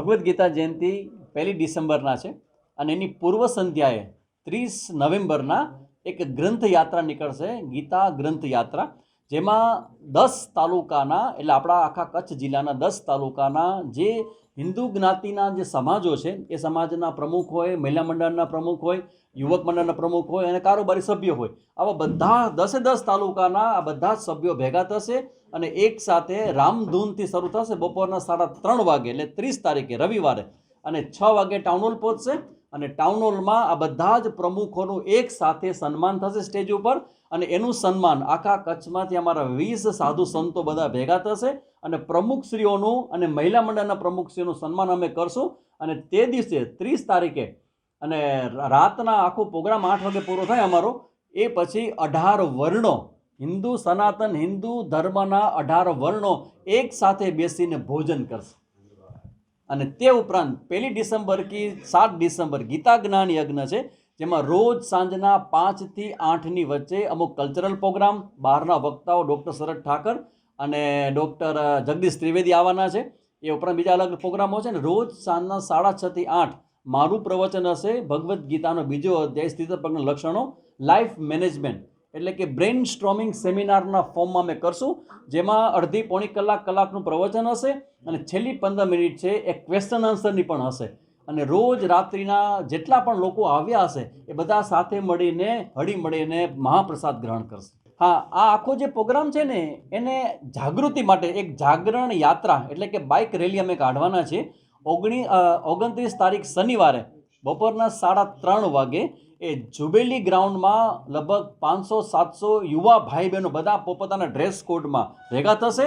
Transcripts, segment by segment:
ભગવદ્ ગીતા જયંતિ પહેલી ડિસેમ્બરના છે અને એની પૂર્વ સંધ્યાએ ત્રીસ નવેમ્બરના એક ગ્રંથ યાત્રા નીકળશે, ગીતા ગ્રંથ યાત્રા જેમાં દસ તાલુકાના એટલે આપણા આખા કચ્છ જિલ્લાના દસ તાલુકાના જે હિન્દુ જ્ઞાતિના જે સમાજો છે, એ સમાજના પ્રમુખ હોય, મહિલા મંડળના પ્રમુખ હોય, યુવક મંડળના પ્રમુખ હોય અને કારોબારી સભ્ય હોય. આવા બધા દસે દસ તાલુકાના આ બધા જ સભ્યો ભેગા થશે અને એક સાથે રામધૂનથી શરૂ થશે. બપોરના સાડા ત્રણ વાગે, એટલે ત્રીસ તારીખે, રવિવારે. અને છ વાગે ટાઉન હોલ પહોંચશે અને ટાઉન હોલમાં આ બધા જ પ્રમુખોનું એક સાથે સન્માન થશે સ્ટેજ ઉપર. અને એનું સન્માન આખા કચ્છમાંથી અમારા વીસ સાધુ સંતો બધા ભેગા થશે. અને પ્રમુખશ્રીઓનું અને મહિલા મંડળના પ્રમુખશ્રીઓનું સન્માન અમે કરશું. અને તે દિવસે ત્રીસ તારીખે અને રાતના આખો પ્રોગ્રામ આઠ વાગે પૂરો થાય અમારો, એ પછી અઢાર વર્ણો, હિન્દુ, સનાતન, હિન્દુ, ધર્મના અઢાર વર્ણો એક સાથે બેસીને ભોજન કરશે. અને તે ઉપરાંત પહેલી ડિસેમ્બર કી સાત ડિસેમ્બર ગીતા જ્ઞાન યજ્ઞ છે, જેમાં રોજ સાંજના પાંચથી આઠની વચ્ચે અમુક કલ્ચરલ પ્રોગ્રામ બહારના વક્તાઓ ડૉક્ટર શરદ ઠાકર અને ડૉક્ટર જગદીશ ત્રિવેદી આવવાના છે. એ ઉપરાંત બીજા અલગ પ્રોગ્રામો છે ને રોજ સાંજના સાડા છથી આઠ મારું પ્રવચન હશે ભગવદ્ ગીતાનો બીજો અધ્યાય સ્થિતપ્રજ્ઞ લક્ષણો, લાઈફ મેનેજમેન્ટ. એટલે કે બ્રેઇન સ્ટ્રોમિંગ સેમિનારના ફોર્મમાં અમે કરશું, જેમાં અડધી પોણી કલાક કલાકનું પ્રવચન હશે અને છેલ્લી પંદર મિનિટ છે એ ક્વેશ્ચન આન્સરની પણ હશે. અને રોજ રાત્રિના જેટલા પણ લોકો આવ્યા હશે એ બધા સાથે મળીને હળી મળીને મહાપ્રસાદ ગ્રહણ કરશે. હા, આ આખો જે પ્રોગ્રામ છે ને, એને જાગૃતિ માટે એક જાગરણ યાત્રા, એટલે કે બાઇક રેલી અમે કાઢવાના છે ઓગણી ઓગણત્રીસ તારીખ શનિવારે બપોરના સાડા ત્રણ વાગે એ જુબેલી ગ્રાઉન્ડમાં લગભગ પાંચસો, સાતસો યુવા ભાઈ બહેનો બધા પોતપોતાના ડ્રેસ કોડમાં ભેગા થશે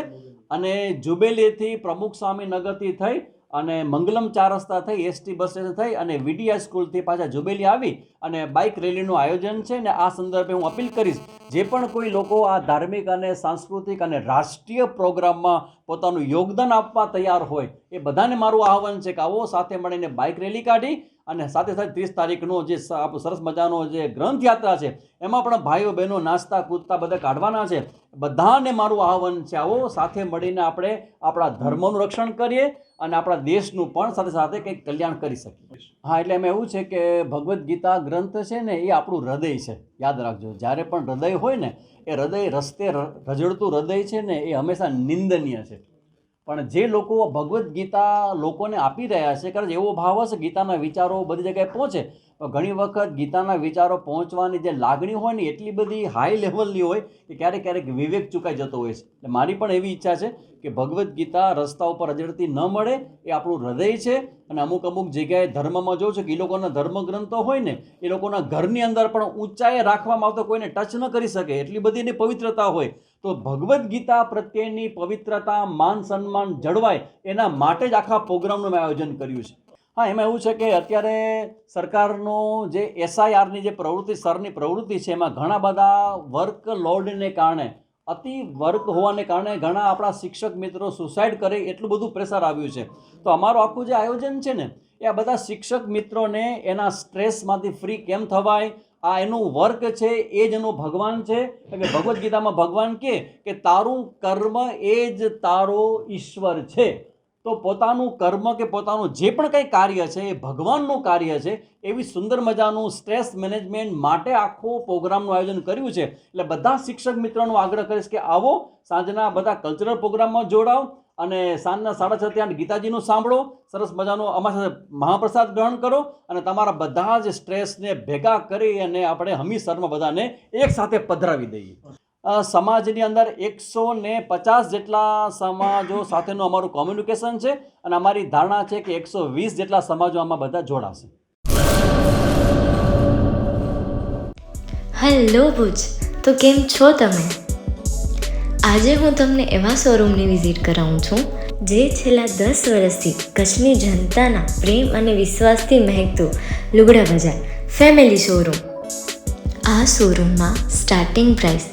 અને જુબેલીથી પ્રમુખ સ્વામી નગરથી થઈ અને મંગલમ ચાર રસ્તા થઈ એસટી બસ સ્ટેશન થઈ અને વીડીઆઈ સ્કૂલથી પાછા જુબેલી આવી અને બાઇક રેલીનું આયોજન છે ને આ સંદર્ભે હું અપીલ કરીશ, જે પણ કોઈ લોકો આ ધાર્મિક અને સાંસ્કૃતિક અને રાષ્ટ્રીય પ્રોગ્રામમાં પોતાનું યોગદાન આપવા તૈયાર હોય, એ બધાને મારું આહવાન છે કે આવો સાથે મળીને બાઇક રેલી કાઢી અને સાથે સાથે ત્રીસ તારીખનો જે સરસ મજાનો જે ગ્રંથ યાત્રા છે, એમાં પણ ભાઈઓ બહેનો નાસ્તા કૂદતા બધા કાઢવાના છે. બધાને મારું આહવાન છે, આવો સાથે મળીને આપણે આપણા ધર્મનું રક્ષણ કરીએ અને આપણા દેશનું પણ સાથે સાથે કંઈક કલ્યાણ કરી શકીએ. હા, એટલે એમાં એવું છે કે ભગવદ્ ગીતા ગ્રંથ છે ને, એ આપણું હૃદય છે. યાદ રાખજો, જ્યારે પણ હૃદય હોય ને, એ હૃદય રસ્તે ર- રજળતું હૃદય છે ને, એ હંમેશા નિંદનીય છે. પણ જે લોકો ભગવદ્ ગીતા લોકોને આપી રહ્યા છે કદાચ એવો ભાવ હશે ગીતાના વિચારો બધી જગ્યાએ પહોંચે. ઘણી વખત ગીતાના વિચારો પહોંચવાની જે લાગણી હોય ને, એટલી બધી હાઈ લેવલની હોય કે ક્યારેક ક્યારેક વિવેક ચૂકાઈ જતો હોય છે. એટલે મારી પણ એવી ઈચ્છા છે કે ભગવદ્ ગીતા રસ્તા ઉપર રજડતી ન મળે, એ આપણું હૃદય છે અને અમુક અમુક જગ્યાએ ધર્મમાં જોઉં છું કે એ લોકોના ધર્મગ્રંથો હોય ને, એ લોકોના ઘરની અંદર પણ ઊંચાઈએ રાખવામાં આવતો કોઈને ટચ ન કરી શકે, એટલી બધી એની પવિત્રતા હોય. તો ભગવદ્ ગીતા પ્રત્યેની પવિત્રતા, માન સન્માન જળવાય, એના માટે જ આખા પ્રોગ્રામનું મેં આયોજન કર્યું છે. હા, એમાં એવું છે કે અત્યારે સરકારનો જે એસઆઈઆરની જે પ્રવૃત્તિ, સરની પ્રવૃત્તિ છે, એમાં ઘણા બધા વર્ક લોડને કારણે, અતિ વર્ક હોવાને કારણે ઘણા આપણા શિક્ષક મિત્રો સુસાઇડ કરે એટલું બધું પ્રેશર આવ્યું છે. તો અમારું આખું જે આયોજન છે ને, એ આ બધા શિક્ષક મિત્રોને એના સ્ટ્રેસમાંથી ફ્રી કેમ થવાય? આ એનું વર્ક છે, એ જ એનું ભગવાન છે. એટલે ભગવદ્ ગીતામાં ભગવાન કે, તારું કર્મ એ જ તારો ઈશ્વર છે. તો પોતાનું કર્મ કે પોતાનું જે પણ કંઈ કાર્ય છે, એ ભગવાનનું કાર્ય છે, એવી સુંદર મજાનું સ્ટ્રેસ મેનેજમેન્ટ માટે આખો પ્રોગ્રામનું આયોજન કર્યું છે. એટલે બધા શિક્ષક મિત્રોનો આગ્રહ કરીશ કે આવો, સાંજના બધા કલ્ચરલ પ્રોગ્રામમાં જોડાઓ અને સાંજના સાડા છ ત્યાં ગીતાજીનું સાંભળો, સરસ મજાનો અમારા સાથે મહાપ્રસાદ ગ્રહણ કરો અને તમારા બધા જ સ્ટ્રેસને ભેગા કરી અને આપણે હમીસરમાં બધાને એક સાથે પધરાવી દઈએ. સમાજની અંદર એકસો ને પચાસ જેટલા સમાજો સાથેનું અમારું કોમ્યુનિકેશન છે અને અમારી ધારણા છે કે એકસો વીસ જેટલા સમાજો આમાં બધા જોડાશે. હેલો ભુજ, તો કેમ છો તમે? આજે હું તમને એવા શોરૂમની વિઝિટ કરાવું છું, જે છેલ્લા દસ વર્ષથી કચ્છની જનતાના પ્રેમ અને વિશ્વાસથી મહેકતું લુગડા બજાર ફેમિલી શોરૂમ આ શોરૂમમાં સ્ટાર્ટિંગ પ્રાઇસ